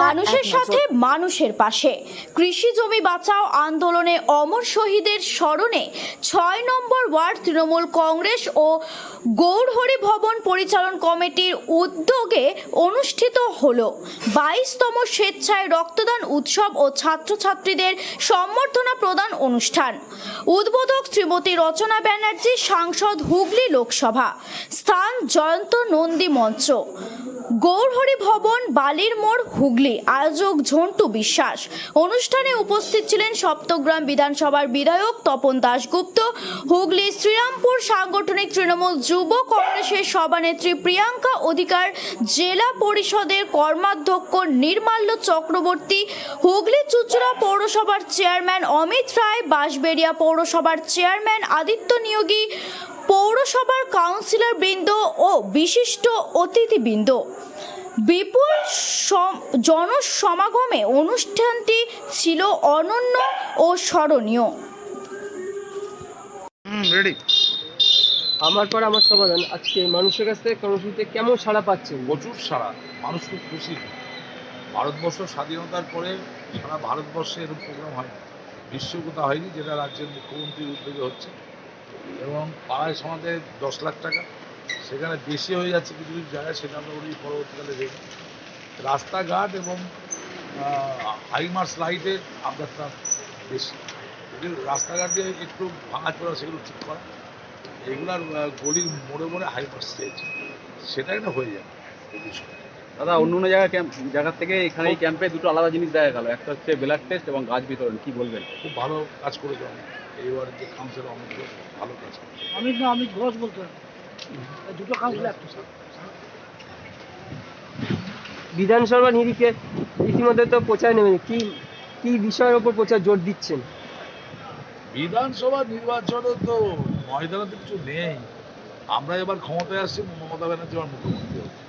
মানুষের সাথে মানুষের পাশে। কৃষি জমি বাঁচাও আন্দোলনে অমর শহীদের স্মরণে ছয় নম্বর ওয়ার্ড তৃণমূল কংগ্রেস ও গৌরহরি ভবন পরিচালন কমিটির উদ্যোগে অনুষ্ঠিত হল। বাইশতম স্বেচ্ছায় রক্তদান উৎসব ও ছাত্রছাত্রীদের সম্বর্ধনা প্রদান অনুষ্ঠান। উদ্বোধক শ্রীমতী রচনা ব্যানার্জি সাংসদ হুগলি লোকসভা। স্থান জয়ন্ত নন্দী মঞ্চ। গৌরহরি ভবন, বালির মোড়, হুগলি। আয়োজক ঝন্টু বিশ্বাস। অনুষ্ঠানে উপস্থিত ছিলেন সপ্তগ্রাম বিধানসভার বিধায়ক তপন দাশগুপ্ত, হুগলি শ্রীরামপুর সাংগঠনিক তৃণমূল যুব কংগ্রেসের সভানেত্রী প্রিয়াঙ্কা অধিকার, জেলা পরিষদের কর্মাধ্যক্ষ নির্মাল্য চক্রবর্তী, হুগলি চুচুড়া পৌরসভার চেয়ারম্যান অমিত রায়, বাঁশবেড়িয়া পৌরসভার চেয়ারম্যান আদিত্য নিয়োগী পৌরসভার কাউন্সিলর বৃন্দ ও বিশিষ্ট অতিথিবৃন্দ। বিপুল সম- জনসমাগমে অনুষ্ঠানটি ছিল অনন্য ও স্মরণীয়। আমার পর আমার সমাধান। আজকে মানুষের কাছ থেকে কর্মসূচিতে কেমন সাড়া পাচ্ছেন? প্রচুর সারা মানুষ খুব খুশি। ভারতবর্ষ স্বাধীনতার পরে সারা ভারতবর্ষে এরকম প্রোগ্রাম হয় বিশ্ব কোথাও হয়নি যেটা রাজ্যের মুখ্যমন্ত্রীর উদ্যোগে হচ্ছে। এবং পাড়ায় সমাজে দশ লাখ টাকা। সেখানে বেশি হয়ে যাচ্ছে কিছু কিছু জায়গায় সেটা আমরা ওই পরবর্তীকালে দেখি রাস্তাঘাট এবং হাইমার্স লাইটের আবদারটা বেশি। রাস্তাঘাট একটু ভাঙাচোরা সেগুলো ঠিক করা, এগুলার গলির মোড়ে মোড়ে হাইমার্স চেয়েছে সেটা একটা হয়ে যাবে। দাদা অন্য অন্য জায়গা ক্যাম্প জায়গার থেকে এখানে এই ক্যাম্পে দুটো আলাদা জিনিস দেখা গেল। একটা হচ্ছে ব্লাড টেস্ট এবং গাছ বিতরণ কি বলবেন? খুব ভালো কাজ করেছে অনেক এই ওয়ার্ডের যে কাউন্সিলর অনেক ভালো কাজ করেছে। আমি না আমি ঘোষ বলতে দুটো কাউন্সিল বিধানসভা নিরিখে ইতিমধ্যে তো প্রচার নেমে কি কি বিষয়ের ওপর প্রচার জোর দিচ্ছেন? বিধানসভা নির্বাচনে তো ময়দানে তো কিছু নেই। আমরা এবার ক্ষমতায় আসছি মমতা ব্যানার্জি আমার মুখ্যমন্ত্রী হবে